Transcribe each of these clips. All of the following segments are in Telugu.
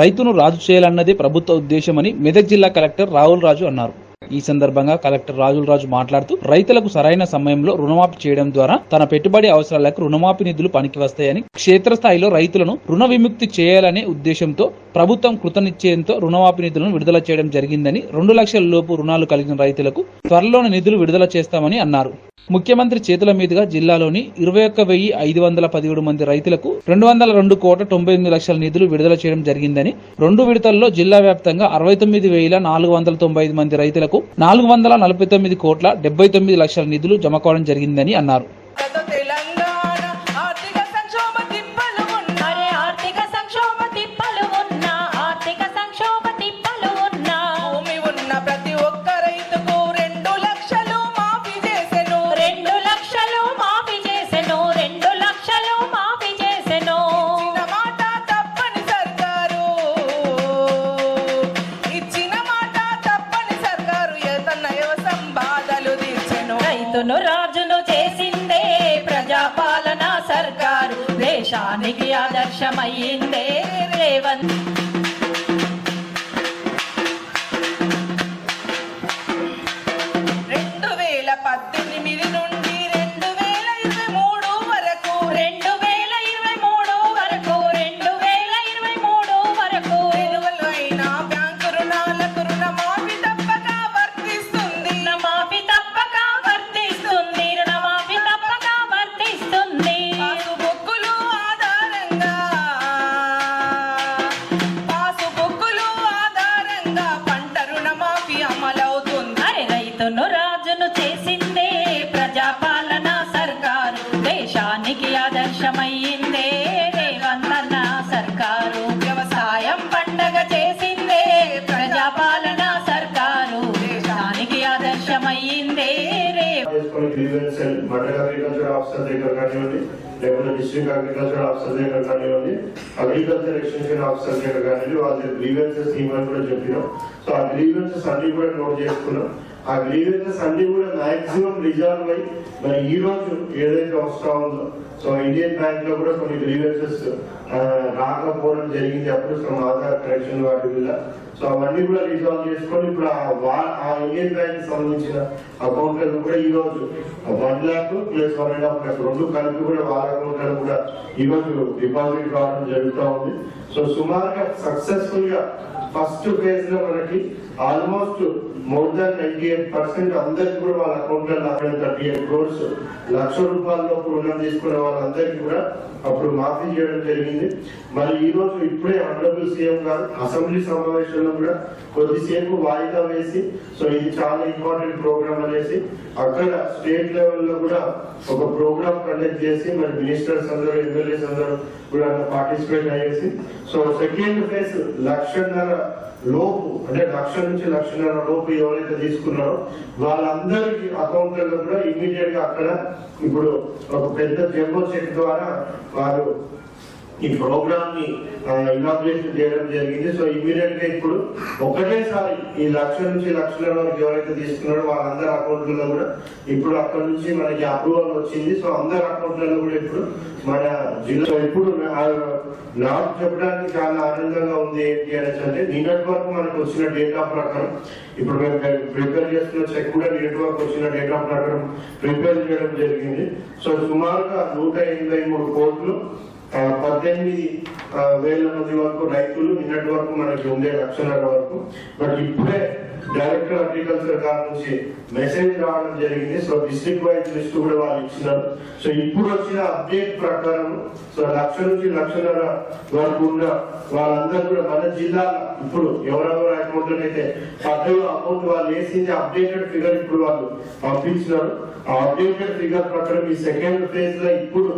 రైతును రాజు చేయాలన్నదే ప్రభుత్వ ఉద్దేశమని మెదక్ జిల్లా కలెక్టర్ రాహుల్ రాజు అన్నారు. ఈ సందర్భంగా కలెక్టర్ రాజుల్ రాజు మాట్లాడుతూ రైతులకు సరైన సమయంలో రుణమాఫీ చేయడం ద్వారా తన పెట్టుబడి అవసరాలకు రుణమాఫీ నిధులు పనికి వస్తాయని క్షేత్రస్థాయిలో రైతులను రుణ విముక్తి చేయాలనే ఉద్దేశంతో ప్రభుత్వం కృతనిశ్చయంతో రుణమాఫీ నిధులను విడుదల చేయడం జరిగిందని రెండు లక్షల లోపు రుణాలు కలిగిన రైతులకు త్వరలోనే నిధులు విడుదల చేస్తామని అన్నారు. ముఖ్యమంత్రి చేతుల మీదుగా జిల్లాలోని ఇరవై ఒక్క వెయ్యి ఐదు వందల పదిహేడు మంది రైతులకు రెండు వందల రెండు కోట్ల తొంభై ఎనిమిది లక్షల నిధులు విడుదల చేయడం జరిగిందని రెండు విడతల్లో జిల్లా వ్యాప్తంగా అరవై తొమ్మిది వేల నాలుగు వందల తొంభై ఐదు మంది రైతులకు నాలుగు వందల నలభై తొమ్మిది కోట్ల డెబ్బై తొమ్మిది లక్షల నిధులు జమ కావడం జరిగిందని అన్నారు. దేశానికి ఆదర్శమయ్యిందే రేవంత్. ఆఫీసర్ దగ్గర కానివ్వండి లేకుంటే డిస్ట్రిక్ట్ అగ్రికల్చర్ ఆఫీసర్ దగ్గర కానివ్వండి అగ్రికల్చర్ ఎక్స్టెన్షన్ ఆఫీసర్ దగ్గర కానివ్వండి వాళ్ళ గ్రీవెన్సెస్ ఇవ్వని కూడా చెప్పినాం. సో ఆ గ్రీవెన్సెస్ అన్ని కూడా నోట్ చేసుకున్నాం. ఆ గ్రీవెన్సెస్ అన్ని కూడా మాక్సిమం రిజాల్వ్ అయ్యి మరి ఈ రోజు ఏదైతే వస్తా ఉందో సో ఇండియన్ బ్యాంక్లో కూడా కొన్ని గ్రీవెన్సెస్ రాకపోవడం జరిగింది. అప్పుడు ఫ్రమ్ ఆధార్ కనెక్షన్ వాటి వల్ల సో అవన్నీ కూడా రిజాల్వ్ చేసుకొని ఇప్పుడు ఆ ఆ ఇండియన్ బ్యాంక్ సంబంధించిన అకౌంట్లను కూడా ఈ రోజు one lakh plus one and half lakh రెండు కలిపి కూడా వాళ్ళ అకౌంట్లను కూడా ఈ రోజు డిపాజిట్ కావడం జరుగుతూ ఉంది. సో సుమారుగా సక్సెస్ఫుల్గా ఫస్ట్ ఫేజ్లో మనకి almost more than ninety eight percent అందరికి కూడా వాళ్ళ అకౌంట్లలో థర్టీ ఎయిట్ క్రోర్స్ లక్ష రూపాయల్లో రుణం తీసుకునే వాళ్ళందరికీ కూడా అప్పుడు మాఫీ చేయడం జరిగింది. మరి ఈ రోజు ఇప్పుడే ఆనరబుల్ సీఎం గారు అసెంబ్లీ సమావేశంలో కూడా కొద్దిసేపు వాయిదా వేసి సో ఇది చాలా ఇంపార్టెంట్ ప్రోగ్రామ్ అనేసి అక్కడ స్టేట్ లెవెల్లో కూడా ఒక ప్రోగ్రామ్ కండక్ట్ చేసి మరి మినిస్టర్స్ అందరూ ఎమ్మెల్యేస్ అందరూ కూడా పార్టిసిపేట్ అయ్యేసి సో సెకండ్ ఫేజ్ లక్షన్నర లోపు అంటే లక్ష నుంచి లక్షన్నర లోపు ఎవరైతే తీసుకున్నారో వాళ్ళందరికీ అకౌంట్లలో కూడా ఇమీడియట్గా అక్కడ ఇప్పుడు ఒక పెద్ద జంబో చెక్ ద్వారా వారు ఈ ప్రోగ్రామ్ని ఇనాగ్రేషన్ చేయడం జరిగింది. సో ఇమీడియట్గా ఇప్పుడు ఒకటేసారి ఈ లక్ష నుంచి లక్షల వరకు ఎవరైతే తీసుకున్నారో వాళ్ళందరి అకౌంట్లలో కూడా ఇప్పుడు అక్కడ నుంచి మనకి అప్రూవల్ వచ్చింది. సో అందరి అకౌంట్లలో కూడా ఇప్పుడు మన జిల్లా ఇప్పుడు నాకు చెప్పడానికి చాలా ఆనందంగా ఉంది ఏంటి అనేసి అంటే నిన్నటి వరకు మనకు వచ్చిన డేటా ప్రకారం ఇప్పుడు మేము ప్రిపేర్ చేస్తున్న చెక్ కూడా నిన్నటి వరకు వచ్చిన డేటా ప్రకారం ప్రిపేర్ చేయడం జరిగింది. సో సుమారుగా నూట ఎనభై మూడు కోట్లు పద్దెనిమిది వేల మంది వరకు రైతులు నిన్నటి వరకు మనకి ఉండే లక్షణాల వరకు. బట్ ఇప్పుడే డైరెక్టర్ అగ్రికల్చర్ గారి నుంచి మెసేజ్ రావడం జరిగింది. సో డిస్ట్రిక్ట్ వైజ్ లిస్ట్ కూడా వాళ్ళు ఇచ్చినారు. సో ఇప్పుడు వచ్చిన అప్డేట్ ప్రకారం సో లక్ష నుంచి లక్షన్నర వరకు ఉన్న వాళ్ళందరూ కూడా మన జిల్లా ఇప్పుడు ఎవరెవరు అకౌంట్ అయితే పద్దెనిమిది అకౌంట్ వాళ్ళు వేసింది అప్డేటెడ్ ఫిగర్ ఇప్పుడు వాళ్ళు పంపించినారు. ఆ అప్డేటెడ్ ఫిగర్ ప్రకారం ఈ సెకండ్ ఫేజ్లో ఇప్పుడు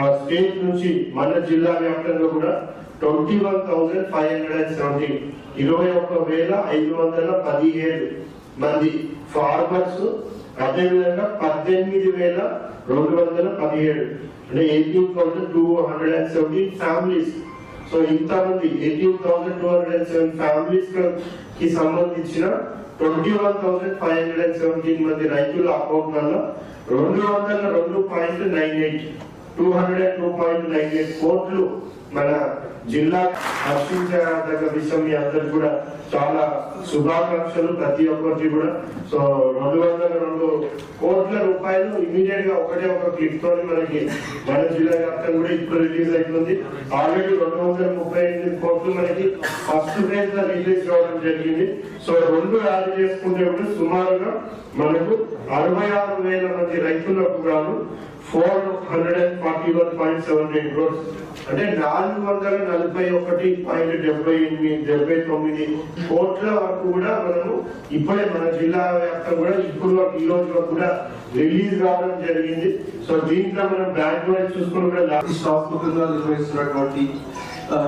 ఆ స్టేట్ నుంచి మన జిల్లా వ్యాప్తంగా కూడా twenty one thousand five hundred and seventeen ఇరవై ఒక్క వేల ఐదు వందల పదిహేడు మంది ఫార్మర్స్ అదేవిధంగా పద్దెనిమిది వేల రెండు వందల పదిహేడు. అంటే eighteen thousand two hundred and seventeen families. So ఇంతమంది eighteen thousand two hundred and seven ఫ్యామిలీస్కి సంబంధించిన twenty one thousand five hundred and seventeen మంది రైతుల అకౌంట్లలో రెండు వందల రెండు point nine eight two hundred and two point nine eight కోట్లు మన జిల్లా హర్షించదగ్గ విషయం మీ అందరికి కూడా చాలా శుభాకాంక్షలు ప్రతి ఒక్కరికి కూడా. సో రెండు వందల రెండు కోట్ల రూపాయలు ఇమీడియట్గా ఒకటే ఒక క్లిక్ తోని మనకి మన జిల్లా వ్యాప్తంగా కూడా ఇప్పుడు రిలీజ్ అవుతుంది ఆల్రెడీ రెండు వందల ముప్పై ఎనిమిది కోట్లు మనకి ఫస్ట్ ఫేజ్లో రిలీజ్ కావడం జరిగింది. సో రెండు యాడ్ చేసుకుంటే కూడా సుమారుగా మనకు అరవై ఆరు వేల మంది రైతులకు గాను four hundred and forty one point seven eight crores అంటే నాలుగు వందల నలభై ఒకటి పాయింట్ డెబ్బై ఎనిమిది డెబ్బై తొమ్మిది కోట్ల వరకు కూడా మనము ఇప్పుడే మన జిల్లా వ్యాప్తం కూడా ఇప్పుడు వరకు ఈ రోజులో కూడా రిలీజ్ కావడం జరిగింది. సో దీంట్లో మనం బ్యాంక్ వైజ్ చూసుకుని కూడా నిర్వహిస్తున్నటువంటి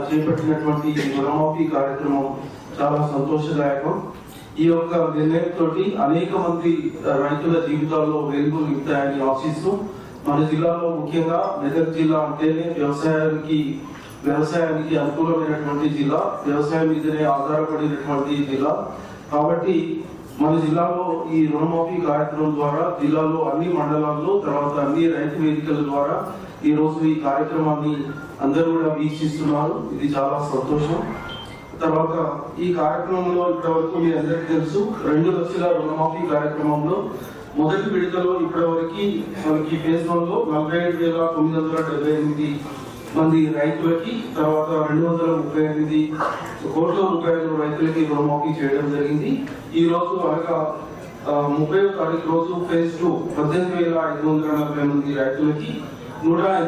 చేపట్టినటువంటి రుణమాఫీ కార్యక్రమం చాలా సంతోషదాయకం. ఈ యొక్క నిర్ణయంతో అనేక మంది రైతుల జీవితాల్లో వెలుగులు నింపుతాయని ఆశిస్తూ మన జిల్లాలో ముఖ్యంగా మెదక్ జిల్లా అంటేనే వ్యవసాయానికి వ్యవసాయానికి అనుకూలమైనటువంటి జిల్లా వ్యవసాయం మీదనే ఆధారపడినటువంటి జిల్లా. కాబట్టి మన జిల్లాలో ఈ రుణమాఫీ కార్యక్రమం ద్వారా జిల్లాలో అన్ని మండలాల్లో తర్వాత అన్ని రైతు వేదికల ద్వారా ఈ రోజు ఈ కార్యక్రమాన్ని అందరూ కూడా వీక్షిస్తున్నారు. ఇది చాలా సంతోషం. తర్వాత ఈ కార్యక్రమంలో ఇప్పటివరకు మీ అందరికీ తెలుసు రెండు లక్షల రుణమాఫీ కార్యక్రమంలో మొదటి విడతలో ఇప్పటివరకు మనకి ఫేజ్ వన్లో నలభై ఏడు వేల తొమ్మిది వందల డెబ్బై ఎనిమిది మంది రైతులకి తర్వాత రెండు వందల ముప్పై ఎనిమిది కోట్ల రూపాయలు రైతులకి రుణమాఫీ చేయడం జరిగింది. ఈ రోజు అనగా ముప్పై తారీఖు రోజు ఫేజ్ టూ పద్దెనిమిది వేల ఐదు వందల నలభై మంది రైతులకి నూట ఎనభై